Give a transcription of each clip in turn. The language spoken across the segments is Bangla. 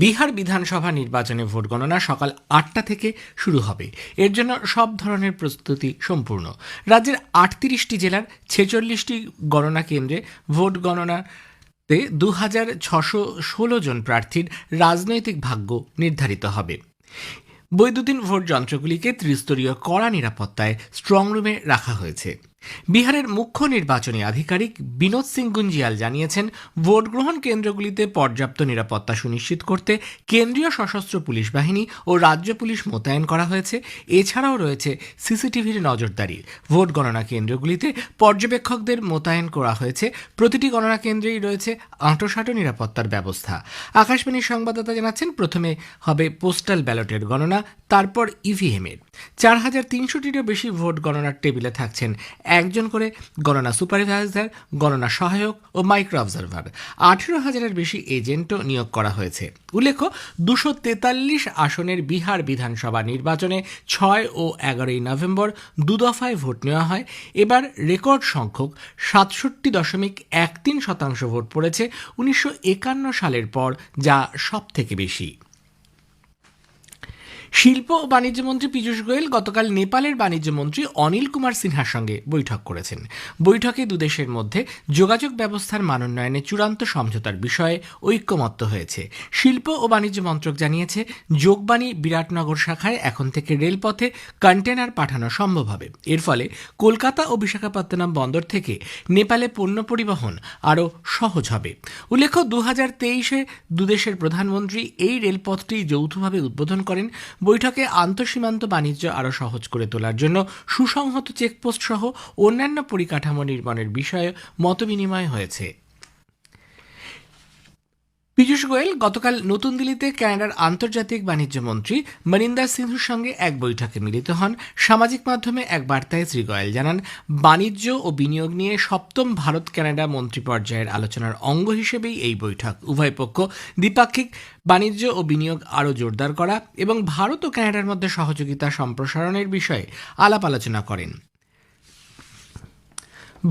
বিহার বিধানসভা নির্বাচনে ভোট গণনা সকাল আটটা থেকে শুরু হবে। এর জন্য সব ধরনের প্রস্তুতি সম্পূর্ণ। রাজ্যের আটত্রিশটি জেলার ছেচল্লিশটি গণনা কেন্দ্রে ভোট গণনাতে দু হাজার ছশো ষোলো জন প্রার্থীর রাজনৈতিক ভাগ্য নির্ধারিত হবে। বৈদ্যুতিন ভোট যন্ত্রগুলিকে ত্রিস্তরীয় কড়া নিরাপত্তায় স্ট্রং রুমে রাখা হয়েছে। বিহারের মুখ্য নির্বাচনী আধিকারিক বিনোদ সিং গুঞ্জিয়াল জানিয়েছেন ভোট গ্রহণ কেন্দ্রগুলিতে পর্যাপ্ত নিরাপত্তা সুনিশ্চিত করতে কেন্দ্রীয় সশস্ত্র পুলিশ বাহিনী ও রাজ্য পুলিশ মোতায়েন করা হয়েছে। এছাড়াও রয়েছে সিসিটিভির নজরদারি। ভোট গণনা কেন্দ্রগুলিতে পর্যবেক্ষকদের মোতায়েন করা হয়েছে। প্রতিটি গণনা কেন্দ্রেই রয়েছে আঁটোসাঁটো নিরাপত্তার ব্যবস্থা। আকাশবাণীর সংবাদদাতা জানাচ্ছেন, প্রথমে হবে পোস্টাল ব্যালটের গণনা, তারপর ইভিএমের চার হাজার তিনশোটিরও বেশি ভোট গণনার টেবিলে থাকছেন একজন করে গণনা সুপারভাইজার, গণনা সহায়ক ও মাইক্রো অবজারভার আঠেরো হাজারের বেশি এজেন্টও নিয়োগ করা হয়েছে। উল্লেখ্য, দুশো তেতাল্লিশ আসনের বিহার বিধানসভা নির্বাচনে ছয় ও এগারোই নভেম্বর দুদফায় ভোট নেওয়া হয়। এবার রেকর্ড সংখ্যক সাতষট্টি দশমিক এক তিন শতাংশ ভোট পড়েছে উনিশশো একান্ন সালের পর, যা সব থেকে বেশি। শিল্প ও বাণিজ্য মন্ত্রী পীযূষ গোয়েল গতকাল নেপালের বাণিজ্য মন্ত্রী অনিল কুমার সিনহার সঙ্গে বৈঠক করেছেন। বৈঠকে দুদেশের মধ্যে যোগাযোগ ব্যবস্থার মানোন্নয়নে চূড়ান্ত সমঝোতার বিষয়ে ঐক্যমত্য হয়েছে। শিল্প ও বাণিজ্য মন্ত্রক জানিয়েছে, যোগবাণী বিরাটনগর শাখায় এখন থেকে রেলপথে কন্টেনার পাঠানো সম্ভব হবে। এর ফলে কলকাতা ও বিশাখাপত্তনম বন্দর থেকে নেপালে পণ্য পরিবহন আরও সহজ হবে। উল্লেখ্য, দু হাজার তেইশে দুদেশের প্রধানমন্ত্রী এই রেলপথটি যৌথভাবে উদ্বোধন করেন। বৈঠকে আন্তঃসীমান্ত বাণিজ্য আরও সহজ করে তোলার জন্য সুসংহত চেকপোস্ট সহ অন্যান্য পরিকাঠামো নির্মাণের বিষয়ে মতবিনিময় হয়েছে। পীযূষ গোয়েল গতকাল নতুন দিল্লিতে কানাডার আন্তর্জাতিক বাণিজ্য মন্ত্রী মনিন্দার সিন্ধুর সঙ্গে এক বৈঠকে মিলিত হন। সামাজিক মাধ্যমে এক বার্তায় শ্রী গোয়েল জানান, বাণিজ্য ও বিনিয়োগ নিয়ে সপ্তম ভারত কানাডা মন্ত্রী পর্যায়ের আলোচনার অঙ্গ হিসেবেই এই বৈঠক। উভয় পক্ষ দ্বিপাক্ষিক বাণিজ্য ও বিনিয়োগ আরও জোরদার করা এবং ভারত ও কানাডার মধ্যে সহযোগিতা সম্প্রসারণের বিষয়ে আলাপ আলোচনা করেন।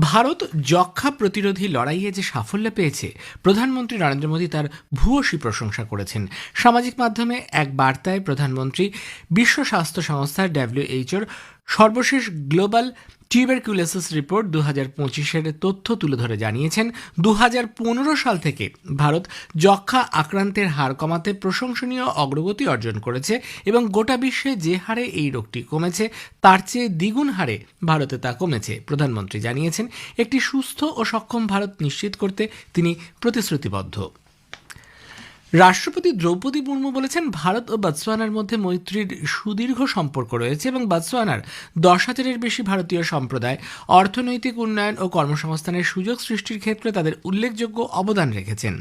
ভারত যক্ষা প্রতিরোধী লড়াইয়ে যে সাফল্য পেয়েছে, প্রধানমন্ত্রী নরেন্দ্র মোদী তার ভূয়সী প্রশংসা করেছেন। সামাজিক মাধ্যমে এক বার্তায় প্রধানমন্ত্রী বিশ্ব স্বাস্থ্য সংস্থা ডাব্লিউএইচওর সর্বশেষ গ্লোবাল টিউবারকিউলোসিস রিপোর্ট দু হাজার পঁচিশের তথ্য তুলে ধরে জানিয়েছেন দু হাজার পনেরো সাল থেকে ভারত যক্ষা আক্রান্তের হার কমাতে প্রশংসনীয় অগ্রগতি অর্জন করেছে এবং গোটা বিশ্বে যে হারে এই রোগটি কমেছে, তার চেয়ে দ্বিগুণ হারে ভারতে তা কমেছে, প্রধানমন্ত্রী জানিয়েছেন। একটি সুস্থ ও সক্ষম ভারত নিশ্চিত করতে তিনি প্রতিশ্রুতিবদ্ধ। রাষ্ট্রপতি দ্রৌপদী মুর্মু বলেছেন, ভারত ও বাতসোয়ানার মধ্যে মৈত্রীর সুদীর্ঘ সম্পর্ক রয়েছে এবং বাতসোয়ানার দশ হাজারের বেশি ভারতীয় সম্প্রদায় অর্থনৈতিক উন্নয়ন ও কর্মসংস্থানের সুযোগ সৃষ্টির ক্ষেত্রে তাদের উল্লেখযোগ্য অবদান রেখেছেন।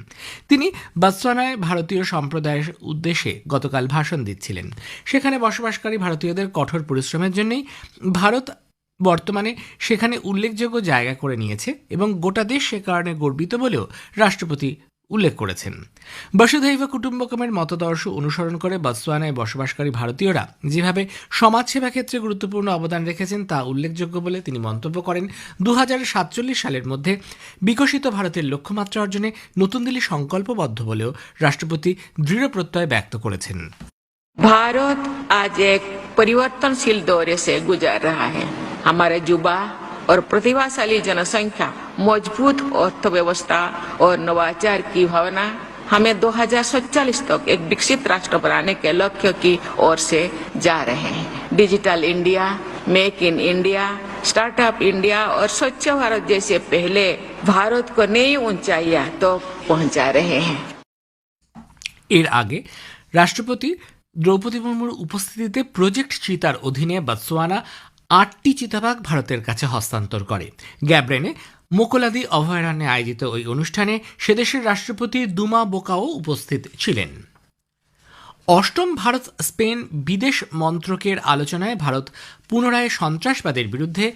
তিনি বাতসোয়ানায় ভারতীয় সম্প্রদায়ের উদ্দেশ্যে গতকাল ভাষণ দিচ্ছিলেন। সেখানে বসবাসকারী ভারতীয়দের কঠোর পরিশ্রমের জন্যই ভারত বর্তমানে সেখানে উল্লেখযোগ্য জায়গা করে নিয়েছে এবং গোটা দেশ সে কারণে গর্বিত বলেও রাষ্ট্রপতি উল্লেখ করেছেন বসুধৈব কুটুম্বকমের মতদর্শ অনুসরণ করে বতসোয়ানায় বসবাসকারী ভারতীয়রা যেভাবে সমাজসেবা ক্ষেত্রে গুরুত্বপূর্ণ অবদান রেখেছেন তা উল্লেখযোগ্য বলে তিনি মন্তব্য করেন দু সালের মধ্যে বিকশিত ভারতের লক্ষ্যমাত্রা অর্জনে নতুন দিল্লি সংকল্পবদ্ধ বলেও রাষ্ট্রপতি দৃঢ় প্রত্যয় ব্যক্ত করেছেন भारत आज एक परिवर्तनशील दौरे से गुजर रहा है हमारे युवा और प्रतिभाशाली जनसंख्या मजबूत अर्थव्यवस्था और नवाचार की भावना हमें 2047 तक एक विकसित राष्ट्र बनाने के लक्ष्य की ओर से जा रहे हैं digital India make in India startup India और स्वच्छ भारत जैसे पहले भारत को नई ऊंचाइयां तो पहुंचा रहे हैं এর আগে রাষ্ট্রপতি দ্রৌপদী মুর্মুর উপস্থিতিতে প্রজেক্ট চিতার অধীনে বাতসোয়ানা আটটি চিতাবাঘ ভারতের কাছে হস্তান্তর করে। গ্যাব্রেনে মোকলাদি অভয়ারণ্যে আয়োজিত ওই অনুষ্ঠানে সেদেশের রাষ্ট্রপতি দুমা বোকাও উপস্থিত ছিলেন। অষ্টম ভারত স্পেন বিদেশ মন্ত্রকের আলোচনায় ভারত পুনরায় সন্ত্রাসবাদের বিরুদ্ধে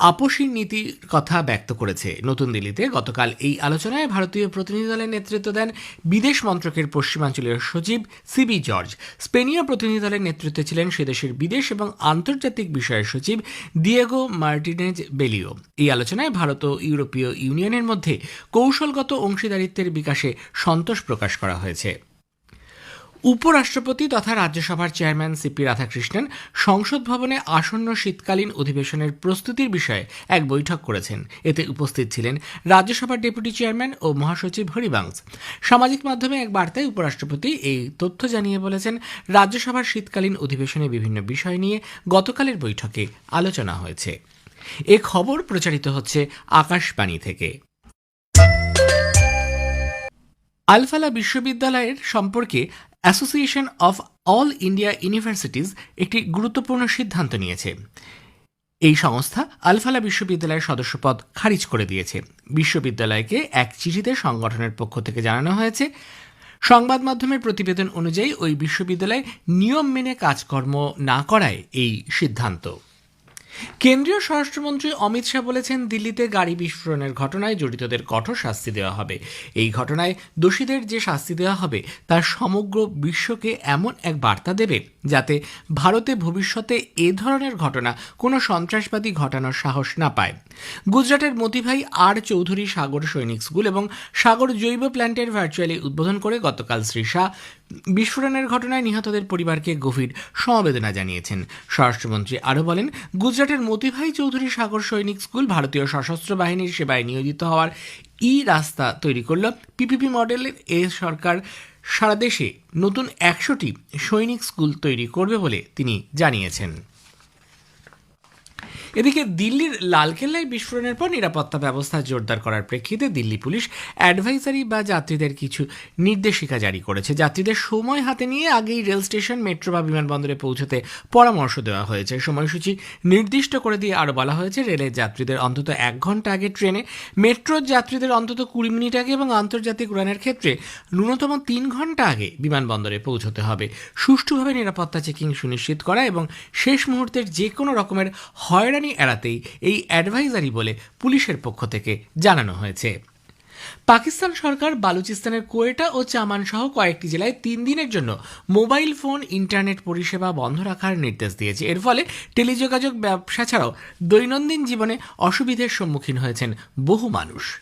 আপোষী নীতির কথা ব্যক্ত করেছে নতুন দিল্লিতে। গতকাল এই আলোচনায় ভারতীয় প্রতিনিধি দলের নেতৃত্ব দেন বিদেশ মন্ত্রকের পশ্চিমাঞ্চলীয় সচিব সিবি জর্জ। স্পেনীয় প্রতিনিধি দলের নেতৃত্বে ছিলেন সেদেশের বিদেশ এবং আন্তর্জাতিক বিষয়ের সচিব দিয়েগো মার্টিনেজ বেলিও। এই আলোচনায় ভারত ও ইউরোপীয় ইউনিয়নের মধ্যে কৌশলগত অংশীদারিত্বের বিকাশে সন্তোষ প্রকাশ করা হয়েছে। উপরাষ্ট্রপতি তথা রাজ্যসভার চেয়ারম্যান সিপি রাধাকৃষ্ণন সংসদ ভবনে আসন্ন শীতকালীন অধিবেশনের প্রস্তুতির বিষয়ে এক বৈঠক করেছেন। এতে উপস্থিত ছিলেন রাজ্যসভার ডেপুটি চেয়ারম্যান ও মহাসচিব হরিবাংস সামাজিক মাধ্যমে এক বার্তায় উপরাষ্ট্রপতি এই তথ্য জানিয়ে বলেছেন, রাজ্যসভার শীতকালীন অধিবেশনে বিভিন্ন বিষয় নিয়ে গতকালের বৈঠকে আলোচনা হয়েছে। এ খবর প্রচারিত হচ্ছে আকাশবাণী থেকে। আলফালা বিশ্ববিদ্যালয়ের সম্পর্কে association of all India universities একটি গুরুত্বপূর্ণ সিদ্ধান্ত নিয়েছে। এই সংস্থা আলফালা বিশ্ববিদ্যালয়ের সদস্যপদ খারিজ করে দিয়েছে। বিশ্ববিদ্যালয়কে এক চিঠিতে সংগঠনের পক্ষ থেকে জানানো হয়েছে, সংবাদ মাধ্যমের প্রতিবেদন অনুযায়ী ওই বিশ্ববিদ্যালয় নিয়ম মেনে কাজকর্ম না করায় এই সিদ্ধান্ত। কেন্দ্রীয় স্বরাষ্ট্রমন্ত্রী অমিত শাহ বলেছেন, দিল্লিতে গাড়ি বিস্ফোরণের ঘটনায় জড়িতদের কঠোর শাস্তি দেওয়া হবে। এই ঘটনায় দোষীদের যে শাস্তি দেওয়া হবে, তা সমগ্র বিশ্বকে এমন এক বার্তা দেবে যাতে ভারতে ভবিষ্যতে এ ধরনের ঘটনা কোনো সন্ত্রাসবাদী ঘটানোর সাহস না পায়। গুজরাটের মতিভাই আর চৌধুরী সাগর সৈনিক স্কুল এবং সাগর জৈব প্ল্যান্টের ভার্চুয়ালি উদ্বোধন করে গতকাল শ্রী শাহ বিস্ফোরণের ঘটনায় নিহতদের পরিবারকে গভীর সমবেদনা জানিয়েছেন। স্বরাষ্ট্রমন্ত্রী আরও বলেন, গুজরাটের মতিভাই চৌধুরী সাগর সৈনিক স্কুল ভারতীয় সশস্ত্র বাহিনীর সেবায় নিয়োজিত হওয়ার ই রাস্তা তৈরি করল। পিপিপি মডেলের এ সরকার সারা দেশে নতুন একশোটি সৈনিক স্কুল তৈরি করবে বলে তিনি জানিয়েছেন। এদিকে দিল্লির লালকেল্লায় বিস্ফোরণের পর নিরাপত্তা ব্যবস্থা জোরদার করার প্রেক্ষিতে দিল্লি পুলিশ অ্যাডভাইজারি বা যাত্রীদের কিছু নির্দেশিকা জারি করেছে। যাত্রীদের সময় হাতে নিয়ে আগেই রেল স্টেশন, মেট্রো বা বিমানবন্দরে পৌঁছতে পরামর্শ দেওয়া হয়েছে। সময়সূচি নির্দিষ্ট করে দিয়ে আরও বলা হয়েছে রেলের যাত্রীদের অন্তত এক ঘণ্টা আগে ট্রেনে মেট্রোর যাত্রীদের অন্তত কুড়ি মিনিট আগে এবং আন্তর্জাতিক উড়ানের ক্ষেত্রে ন্যূনতম তিন ঘণ্টা আগে বিমানবন্দরে পৌঁছতে হবে। সুষ্ঠুভাবে নিরাপত্তা চেকিং সুনিশ্চিত করা এবং শেষ মুহূর্তের যে কোনো রকমের হয়রানি এড়াতেই এই অ্যাডভাইজারি বলে পুলিশের পক্ষ থেকে জানানো হয়েছে। পাকিস্তান সরকার বালুচিস্তানের কোয়েটা ও চামান সহ কয়েকটি জেলায় তিন দিনের জন্য মোবাইল ফোন, ইন্টারনেট পরিষেবা বন্ধ রাখার নির্দেশ দিয়েছে। এর ফলে টেলিযোগাযোগ ব্যবসা ছাড়াও দৈনন্দিন জীবনে অসুবিধের সম্মুখীন হয়েছেন বহু মানুষ।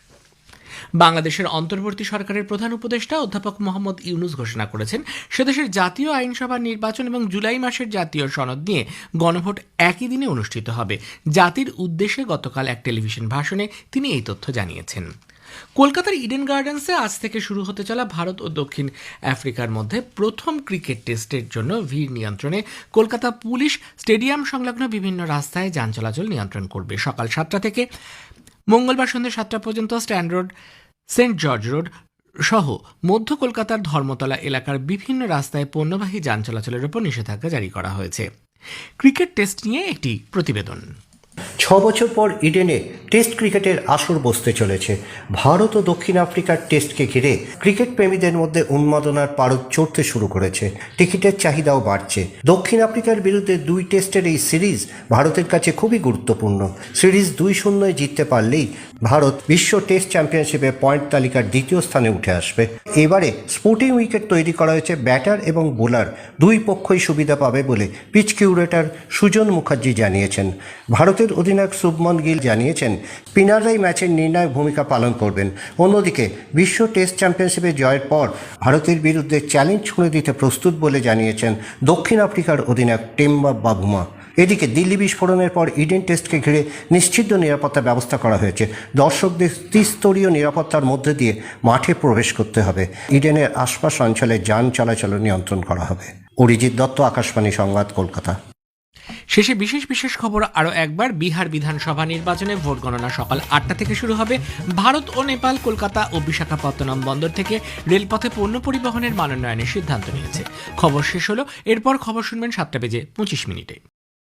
বাংলাদেশের অন্তর্বর্তী সরকারের প্রধান উপদেষ্টা অধ্যাপক মোহাম্মদ ইউনুস ঘোষণা করেছেন সেদেশের জাতীয় আইনসভা নির্বাচন এবং জুলাই মাসের জাতীয় সনদ নিয়ে গণভোট একই দিনে অনুষ্ঠিত হবে। জাতির উদ্দেশ্যে গতকাল এক টেলিভিশন ভাষণে তিনি এই তথ্য জানিয়েছেন। কলকাতার ইডেন গার্ডেন্সে আজ থেকে শুরু হতে চলা ভারত ও দক্ষিণ আফ্রিকার মধ্যে প্রথম ক্রিকেট টেস্টের জন্য ভিড় নিয়ন্ত্রণে কলকাতা পুলিশ স্টেডিয়াম সংলগ্ন বিভিন্ন রাস্তায় যান চলাচল নিয়ন্ত্রণ করবে। সকাল সাতটা থেকে মঙ্গলবার সন্ধ্যে সাতটা পর্যন্ত Strand road, Saint George road সহ মধ্য কলকাতার ধর্মতলা এলাকার বিভিন্ন রাস্তায় পণ্যবাহী যান চলাচলের উপর নিষেধাজ্ঞা জারি করা হয়েছে। ক্রিকেট টেস্ট নিয়ে একটি প্রতিবেদন। ছ বছর পর ইডেনে টেস্ট ক্রিকেটের আসর বসতে চলেছে। ভারত ও দক্ষিণ আফ্রিকার টেস্টকে ঘিরে ক্রিকেট প্রেমীদের মধ্যে উন্মাদনার পারদ চড়তে শুরু করেছে। টিকিটের চাহিদাও বাড়ছে। দক্ষিণ আফ্রিকার বিরুদ্ধে দুই টেস্টের এই সিরিজ ভারতের কাছে খুবই গুরুত্বপূর্ণ। সিরিজ দুই শূন্যয় জিততে পারলেই ভারত বিশ্ব টেস্ট চ্যাম্পিয়নশিপে পয়েন্ট তালিকার দ্বিতীয় স্থানে উঠে আসবে। এবারে স্পোর্টিং উইকেট তৈরি করা হয়েছে ব্যাটার এবং বোলার। দুই পক্ষই সুবিধা পাবে বলে পিচ কিউরেটর সুজন মুখার্জি জানিয়েছেন। ভারতের অধিনায়ক শুভমন গিল জানিয়েছেন পিনারাই ম্যাচের নির্ণায়ক ভূমিকা পালন করবেন। অন্যদিকে, বিশ্ব টেস্ট চ্যাম্পিয়নশিপে জয়ের পর ভারতের বিরুদ্ধে চ্যালেঞ্জ ছুঁড়ে দিতে প্রস্তুত বলে জানিয়েছেন দক্ষিণ আফ্রিকার অধিনায়ক টেম্বা বাবুমা। এদিকে দিল্লি বিস্ফোরণের পর ইডেন টেস্টকে ঘিরে নিশ্চিত নিরাপত্তা ব্যবস্থা করা হয়েছে। দর্শকদের ত্রিস্তরীয় নিরাপত্তার মধ্যে দিয়ে মাঠে প্রবেশ করতে হবে। ইডেনের আশপাশ অঞ্চলে যান চলাচল নিয়ন্ত্রণ করা হবে। অরিজিৎ দত্ত, আকাশবাণী সংবাদ, কলকাতা। শেষে বিশেষ বিশেষ খবর আরও একবার। বিহার বিধানসভা নির্বাচনে ভোট গণনা সকাল আটটা থেকে শুরু হবে। ভারত ও নেপাল, কলকাতা ও বিশাখাপত্তনম বন্দর থেকে রেলপথে পণ্য পরিবহনের মানোন্নয়নের সিদ্ধান্ত নিয়েছে। খবর শেষ হলো। এরপর খবর শুনবেন সাতটা বেজে পঁচিশ মিনিটে।